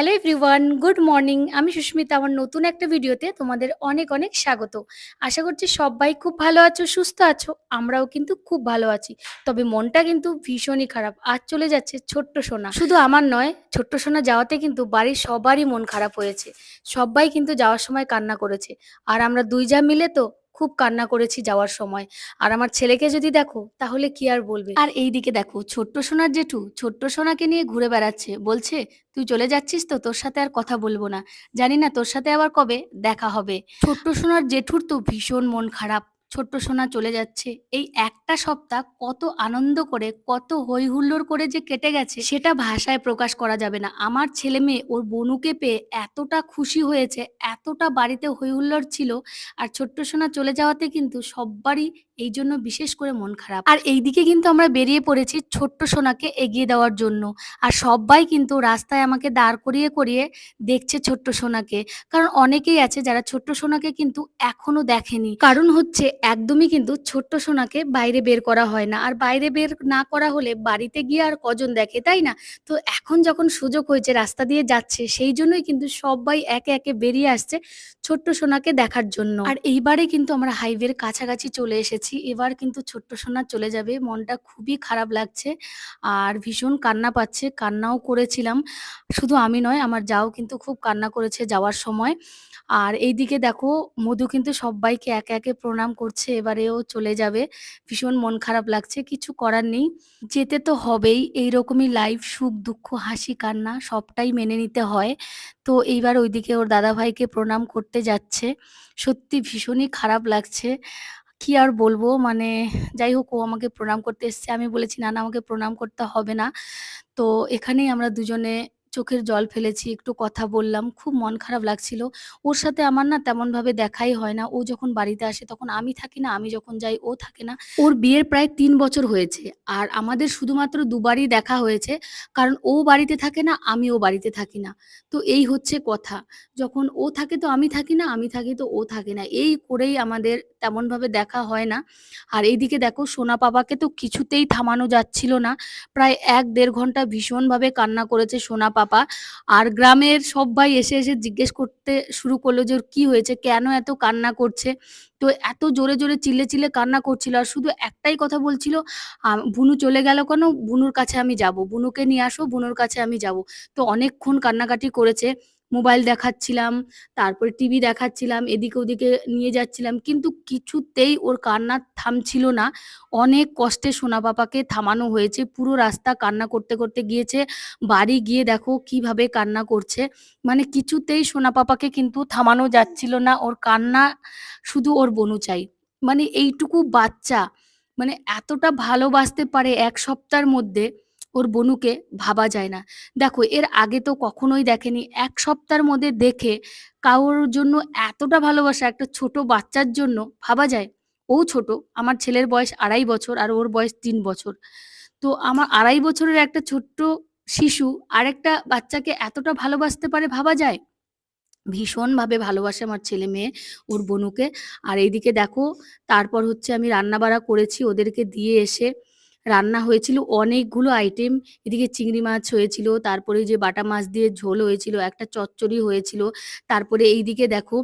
Hello everyone, good morning. আমি সুস্মিতা আমার নতুন একটা ভিডিওতে তোমাদের অনেক, অনেক স্বাগত। আশা করছি সবাই খুব ভালো আছো, সুস্থ আছো। আমরাও কিন্তু খুব ভালো আছি। তবে মনটা কিন্তু ভীষণই খারাপ। আজ চলে যাচ্ছে ছোট্ট সোনা। শুধু আমার নয়, ছোট্ট সোনা যাওয়াতে কিন্তু বাড়ির সবারই মন খারাপ হয়েছে। সব্বাই কিন্তু যাওয়ার সময় কান্না করেছে। আর আমরা দুই যা মিলে তো খুব কান্না করেছি যাওয়ার সময়। আর আমার ছেলেকে যদি দেখো তাহলে কি আর বলবে। আর এই দিকে দেখো ছোট্ট সোনার জেঠু ছোট্ট সোনাকে নিয়ে ঘুরে বেড়াচ্ছে। বলছে, "তুই চলে যাচ্ছিস তো তোর সাথে আর কথা বলব না। জানি না তোর সাথে আবার কবে দেখা হবে।" ছোট্ট সোনার জেঠুর তো ভীষণ মন খারাপ। ছোট্ট সোনা চলে যাচ্ছে। এই একটা সপ্তাহ কত আনন্দ করে, কত হৈ হুল্লোড় করে যে কেটে গেছে সেটা ভাষায় প্রকাশ করা যাবে না। আমার ছেলে মেয়ে ওর বনুকে পেয়ে এতটা খুশি হয়েছে, এতটা বাড়িতে হৈ হুল্লোড় ছিল আর ছোট্ট সোনা চলে যাওয়াতে কিন্তু সব্বারই এই জন্য বিশেষ করে মন খারাপ। আর এইদিকে কিন্তু আমরা বেরিয়ে পড়েছি ছোট্ট সোনাকে এগিয়ে দেওয়ার জন্য। আর সব্বাই কিন্তু রাস্তায় আমাকে দাঁড় করিয়ে, করিয়ে দেখছে ছোট্ট সোনাকে। কারণ অনেকেই আছে যারা ছোট্ট সোনাকে কিন্তু এখনও দেখেনি। কারণ হচ্ছে একদমই কিন্তু ছোট্ট সোনাকে বাইরে বের করা হয় না। আর বাইরে বের না করা হলে বাড়িতে গিয়ে আর কজন দেখে, তাই না? তো এখন যখন সুযোগ হয়েছে রাস্তা দিয়ে যাচ্ছে সেই জন্যই কিন্তু সবাই একে, একে বেরিয়ে আসছে ছোট্ট সোনাকে দেখার জন্য। আর এইবারে কিন্তু আমরা হাইওয়ের কাছাকাছি চলে এসেছি। এবার কিন্তু ছোট্ট সোনা চলে যাবে। মনটা খুবই খারাপ লাগছে। আর ভীষণ কান্না পাচ্ছে। কান্নাও করেছিলাম। শুধু আমি নয় আমার যাও কিন্তু খুব কান্না করেছে যাওয়ার সময়। আর এইদিকে দেখো মধু কিন্তু সব্বাইকে একে, একে প্রণাম করছে। এবারে ও চলে যাবে। ভীষণ মন খারাপ লাগছে। কিছু করার নেই। যেতে তো হবেই। এইরকমই লাইফ সুখ, দুঃখ, হাসি, কান্না সবটাই মেনে নিতে হয়। তো এইবার ওইদিকে ওর দাদাভাইকে প্রণাম করতে যাচ্ছে। সত্যি ভীষণই খারাপ লাগছে। কি আর বলব মানে যাই হোক ও আমাকে প্রণাম করতে এসছে। আমি বলেছি, "না, না আমাকে প্রণাম করতে হবে না।" তো এখানেই আমরা দুজনে চোখের জল ফেলেছি, একটু কথা বললাম। খুব মন খারাপ লাগছিল। ওর সাথে আমার না তেমনভাবে দেখাই হয় না। ও যখন বাড়িতে আসে তখন আমি থাকি না, আমি যখন যাই ও থাকে না। ওর বিয়ের প্রায় তিন বছর হয়েছে। আর আমাদের শুধুমাত্র দুবারই দেখা হয়েছে। কারণ ও বাড়িতে থাকে না, আমি ও বাড়িতে থাকি না। তো এই হচ্ছে কথা। যখন ও থাকে তো আমি থাকি না, আমি থাকি তো ও থাকে না। এই করেই আমাদের তেমনভাবে দেখা হয় না। আর এইদিকে দেখো সোনা পাপাকে তো কিছুতেই থামানো যাচ্ছিল না। প্রায় এক দেড় ঘণ্টা ভীষণভাবে কান্না করেছে সোনা পাপা। আর গ্রামের সব্বাই এসে, এসে জিজ্ঞেস করতে শুরু করল যে কি হয়েছে? কেন এত কান্না করছে? তো এত জোরে, জোরে চিল্লে, চিল্লে কান্না করছিল। আর শুধু একটাই কথা বলছিল, "বুনু চলে গেল কেন? বুনুর কাছে আমি যাব বুনুকে নিয়ে আসো, বুনুর কাছে আমি যাব তো অনেকক্ষণ কান্নাকাটি করেছে। মোবাইল দেখাচ্ছিলাম, তারপরে টিভি দেখাচ্ছিলাম, এদিকে ওদিকে নিয়ে যাচ্ছিলাম। কিন্তু কিছুতেই ওর কান্না থামছিল না। অনেক কষ্টে সোনা পাপাকে থামানো হয়েছে। পুরো রাস্তা কান্না করতে, করতে গিয়েছে। বাড়ি গিয়ে দেখো কীভাবে কান্না করছে। মানে কিছুতেই সোনা পাপাকে কিন্তু থামানো যাচ্ছিল না। ওর কান্না শুধু ওর বনু চাই। মানে এইটুকু বাচ্চা মানে এতটা ভালোবাসতে পারে এক সপ্তাহের মধ্যে ওর বনুকে ভাবা যায় না। দেখো, এর আগে তো কখনোই দেখেনি। এক সপ্তাহের মধ্যে দেখে কারোর জন্য এতটা ভালোবাসা একটা ছোট বাচ্চার জন্য ভাবা যায়? ও ছোট। আমার ছেলের বয়স ২.৫ বছর আর ওর বয়স তিন বছর। তো আমার ২.৫ বছরের একটা ছোট্ট শিশু আরেকটা বাচ্চাকে এতটা ভালোবাসতে পারে ভাবা যায়? ভীষণভাবে ভালোবাসে আমার ছেলে-মেয়ে ওর বনুকে। আর এইদিকে দেখো, তারপর হচ্ছে আমি রান্না-বাড়া করেছি, ওদেরকে দিয়ে এসে। রান্না হয়েছিল অনেকগুলো আইটেম। এদিকে চিংড়ি মাছ হয়েছিল, তারপরে যে বাটা মাছ দিয়ে ঝোল হয়েছিল, একটা চচ্চড়ি হয়েছিল। তারপরে এইদিকে দেখো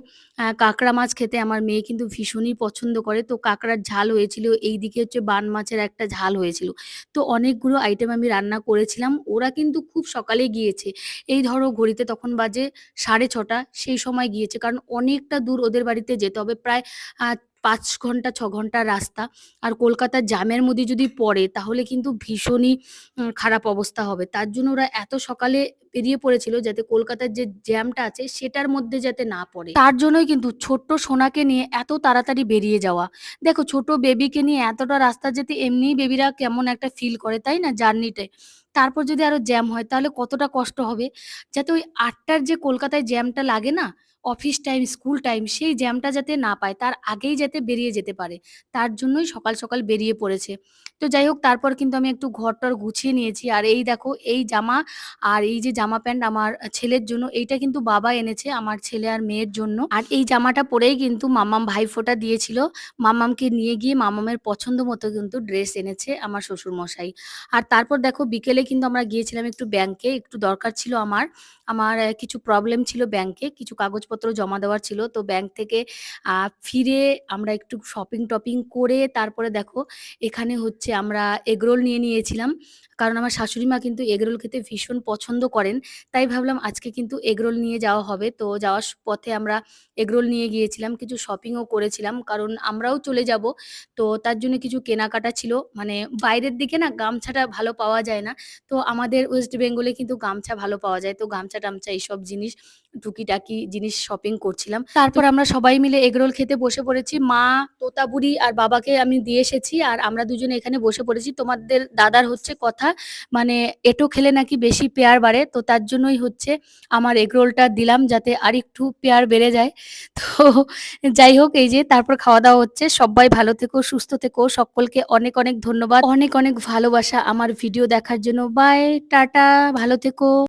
কাঁকড়া মাছ খেতে আমার মেয়ে কিন্তু ভীষণই পছন্দ করে। তো কাঁকড়ার ঝাল হয়েছিল। এইদিকে হচ্ছে বান মাছের একটা ঝাল হয়েছিল। তো অনেকগুলো আইটেম আমি রান্না করেছিলাম। ওরা কিন্তু খুব সকালে গিয়েছে। এই ধরো ঘড়িতে তখন বাজে ৬:৩০ সেই সময় গিয়েছে। কারণ অনেকটা দূর ওদের বাড়িতে যেতে হবে। প্রায় ৫ ঘণ্টা ছ ঘণ্টার রাস্তা। আর কলকাতার জ্যামের মধ্যে যদি পড়ে তাহলে কিন্তু ভীষণই খারাপ অবস্থা হবে। তার জন্য ওরা এত সকালে বেরিয়ে পড়েছিল যাতে কলকাতার যে জ্যামটা আছে সেটার মধ্যে যাতে না পড়ে। তার জন্যই কিন্তু ছোট্ট সোনাকে নিয়ে এত তাড়াতাড়ি বেরিয়ে যাওয়া। দেখো ছোট বেবিকে নিয়ে এতটা রাস্তা যেতে এমনিই বেবিরা কেমন একটা ফিল করে, তাই না? জার্নিতে। তারপর যদি আরও জ্যাম হয় তাহলে কতটা কষ্ট হবে। যাতে ওই আটটার যে কলকাতায় জ্যামটা লাগে না? অফিস টাইম, স্কুল টাইম সেই জ্যামটা যাতে না পায়, তার আগেই যাতে বেরিয়ে যেতে পারে। তার জন্যই সকাল, সকাল বেরিয়ে পড়েছে। তো যাই হোক তারপর কিন্তু আমি একটু ঘর-টর গুছিয়ে নিয়েছি। আর এই দেখো এই জামা আর এই যে জামা প্যান্ট আমার ছেলের জন্য এইটা কিন্তু বাবা এনেছে আমার ছেলে আর মেয়ের জন্য। আর এই জামাটা পরেই কিন্তু মাম্মাম ভাইফোঁটা দিয়েছিল। মাম্মামকে নিয়ে গিয়ে মাম্মামের পছন্দ মতো কিন্তু ড্রেস এনেছে আমার শ্বশুরমশাই। আর তারপর দেখো বিকেলে কিন্তু আমরা গিয়েছিলাম একটু ব্যাংকে, একটু দরকার ছিল আমার। আমার কিছু প্রবলেম ছিল ব্যাংকে, কিছু কাগজপত্র জমা দেওয়ার ছিল। তো ব্যাংক থেকে ফিরে আমরা একটু শপিং-টপিং করে তারপরে দেখো, এখানে হচ্ছে আমরা এগরোল নিয়ে নিয়েছিলাম। কারণ আমার শাশুড়ি মা কিন্তু এগরোল খেতে ভীষণ পছন্দ করেন। তাই ভাবলাম আজকে কিন্তু এগরোল নিয়ে যাওয়া হবে। তো যাওয়ার পথে আমরা এগরোল নিয়ে গিয়েছিলাম। কিছু শপিংও করেছিলাম। কারণ আমরাও চলে যাব। তো তার জন্য কিছু কেনাকাটা ছিল। মানে বাইরের দিকে না গামছাটা ভালো পাওয়া যায় না। তো আমাদের ওয়েস্ট বেঙ্গলে কিন্তু গামছা ভালো পাওয়া যায়। তো গামছা-টামছা এইসব জিনিস টুকিটাকি জিনিস শপিং করছিলাম। তারপর আমরা সবাই মিলে এগরোল খেতে বসে পড়েছি। মা, তোতাবুড়ি আর বাবাকে আমি দিয়ে এসেছি। আর আমরা দুজনে এখানে বসে পড়েছি। তোমাদের দাদার হচ্ছে কথা মানে এঁঠো খেলে নাকি বেশি পেয়ার বাড়ে। তো তার জন্যই হচ্ছে আমার এগরোলটা দিলাম যাতে আরেকটু পেয়ার বেড়ে যায়। তো যাই হোক এই যে তারপর খাওয়া-দাওয়া হচ্ছে। সব্বাই ভালো থেকো, সুস্থ থেকো। সকলকে অনেক, অনেক ধন্যবাদ। অনেক, অনেক ভালোবাসা আমার ভিডিও দেখার জন্য। বাই, টাটা, ভালো থেকো।